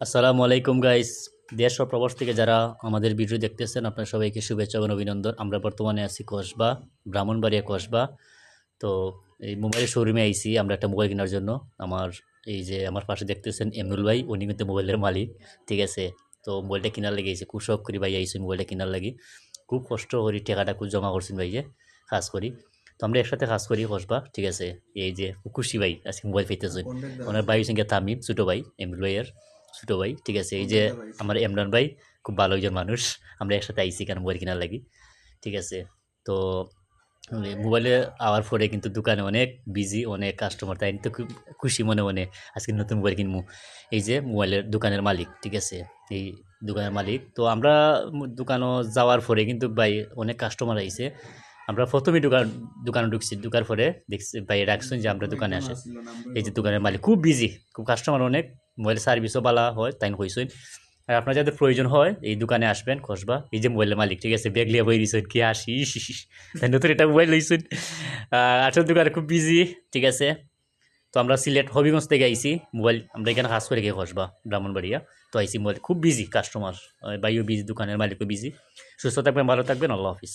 আসসালামু আলাইকুম গাইস দেশ ও প্রবাস থেকে যারা আমাদের ভিডিও দেখতেছেন আপনার সবাইকে শুভেচ্ছা এবং অভিনন্দন। আমরা বর্তমানে আছি কসবা ব্রাহ্মণবাড়িয়া কসবা। তো এই মোবাইলের শোরুমে আইছি আমরা একটা মোবাইল কেনার জন্য। আমার এই যে আমার পাশে দেখতেছেন এমনুল ভাই উনি কিন্তু মোবাইলের মালিক ঠিক আছে? তো মোবাইলটা কেনার লেগে আইছে খুব শখ করি ভাই আইসি মোবাইলটা কেনার লাগি। খুব কষ্ট করি টাকাটা খুব জমা করছেন ভাই যে কাজ করি। তো আমরা একসাথে কাজ করি কসবা ঠিক আছে? এই যে খুশি ভাই আজকে মোবাইল পেতেছেন ওনার ভাই সঙ্গে তামিম ছোটো ভাই এমরুল ভাইয়ের। ছোটো ভাই ঠিক আছে? এই যে আমার ইমরান ভাই খুব ভালো একজন মানুষ। আমরা একসাথে আইসি কেন মোবাইল কেনার লাগি ঠিক আছে? তো মানে মোবাইলে আওয়ার পরে কিন্তু দোকানে অনেক বিজি অনেক কাস্টমার তাই তো খুব খুশি মনে মনে আজকে নতুন মোবাইল কিনবো এই যে মোবাইলের দোকানের মালিক ঠিক আছে? এই দোকানের মালিক। তো আমরা দোকানও যাওয়ার পরে কিন্তু ভাই অনেক কাস্টমার আইছে। আমরা প্রথমে দোকান দোকানে ঢুকছি ঢুকার পরে দেখছি ভাই রাখছেন যে আমরা দোকানে আসে। এই যে দোকানের মালিক খুব বিজি খুব কাস্টমার অনেক। মোবাইল সার্ভিসও ভালো হয়, তাই কইসইন আর আপনার যাদের প্রয়োজন হয়, এই দোকানে আসবেন, খসবা। এই যে মোবাইলের মালিক, ঠিক আছে? ব্যাগ লিয়ে বই দিয়েছেন কি আসিস তাই নতুন এটা মোবাইল লইছেন। আঠার দোকানে খুব বিজি ঠিক আছে? তো আমরা সিলেট হবিগঞ্জ থেকে আইছি, মোবাইল আমরা এখানে কাজ করে গিয়ে খসবা, ব্রাহ্মণবাড়িয়া। তো আইসি মোবাইল, খুব বিজি কাস্টমার বাইও বিজি দোকানের মালিকও বিজি সুস্থ থাকবেন, ভালো থাকবেন, আল্লাহ হাফিজ।